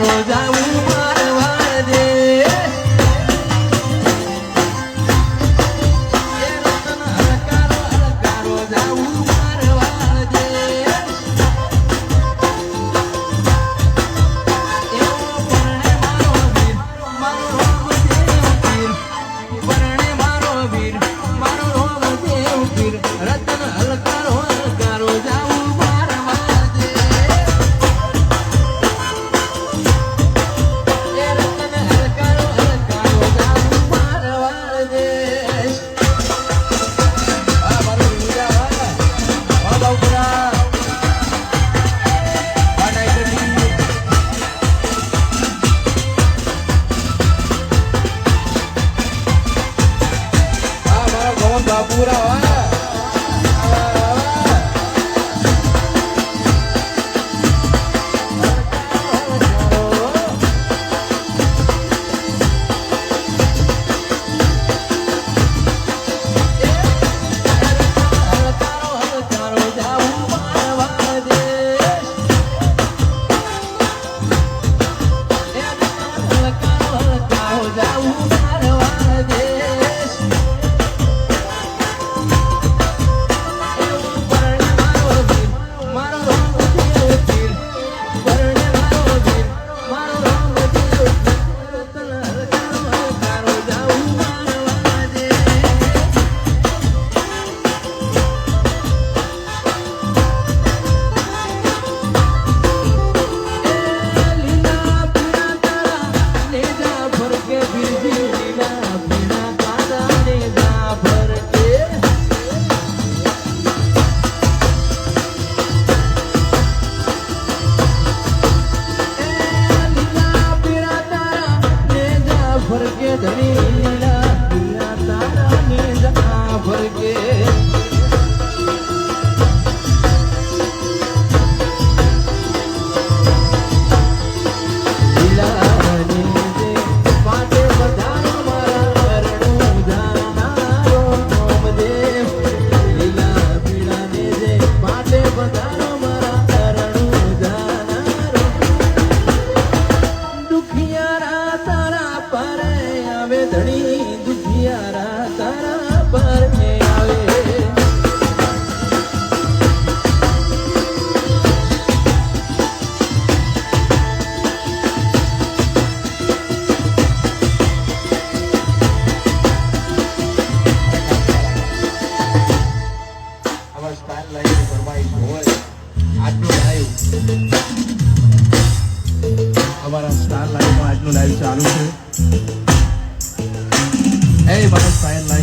Claro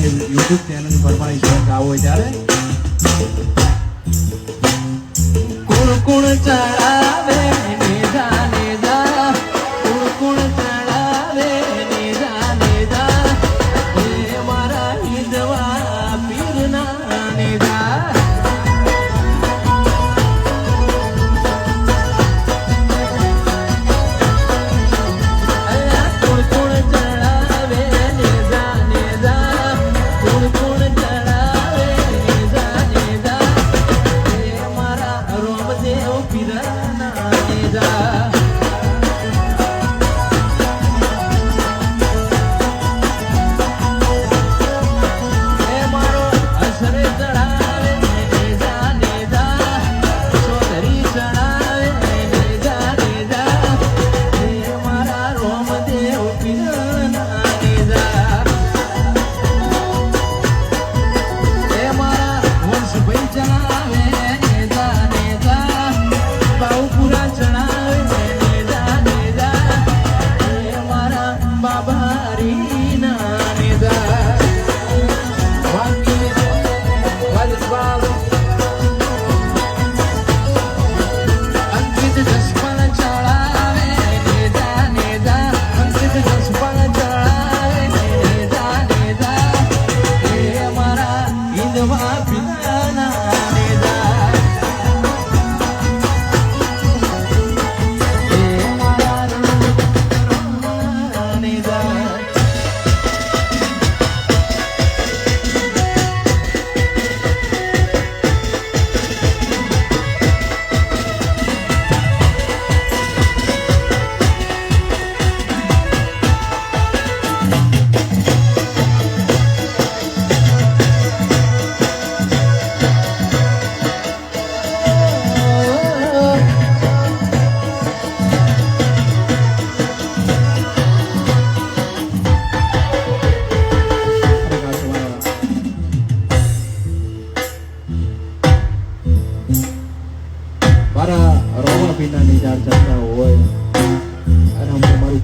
જે YouTube ચેનલની પરમાણી છે આવો ત્યારે. કોણ કોણ ચાર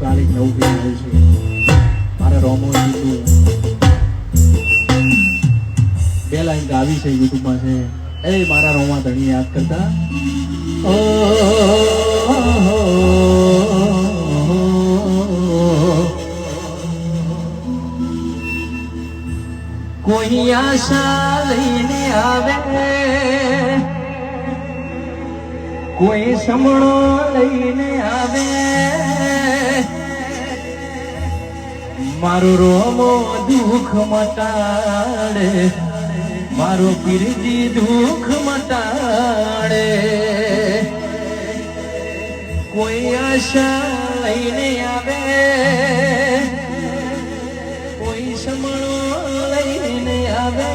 કાલિક નવું પીન છે. મારા રોમો કીધું બે લાઈન ગાવી છે યુટ્યુબમાં છે. એ મારા રોમા ધણી યાદ કરતા. કોઈ આશા લઈને આવે. કોઈ સમણો લઈને આવે. મારું રોમો દુઃખ મટાડે, મારો પીરજી દુઃખ મટાડે. કોઈ આશા લઈને આવે, કોઈ સમણો લઈને આવે.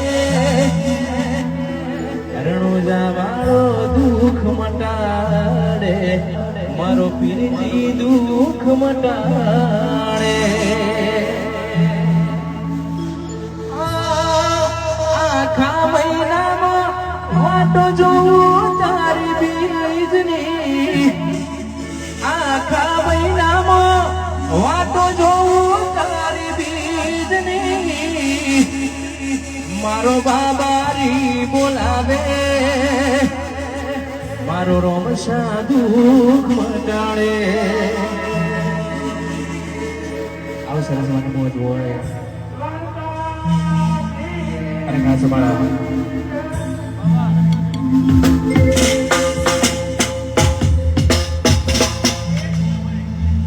રણોજા વાળો દુઃખ મટાડે મારો પીરજી દુઃખ મટાડે. આખા મહિનામાં વાટો જોઉં તારી બીજની. આખા મહિનામાં વાટો જોઉં તારી બીજની. મારો બાબારી બોલાવે. મારો રોમશા દુઃખ મટાડે આવું સરસ મને મોજ હોય અને ઘાસ સંભાળા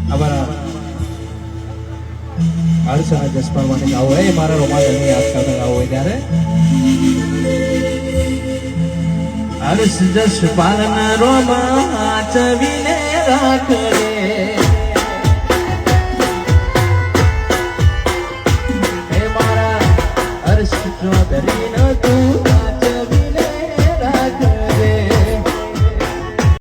અમારા હર્ષ અને જસપાલ માટે ગાવું હોય મારા રોમાન્સ યાદ કરતા ગાવું હોય ત્યારે હર્ષ જશ પાલન રોમા ચવીને રાખડે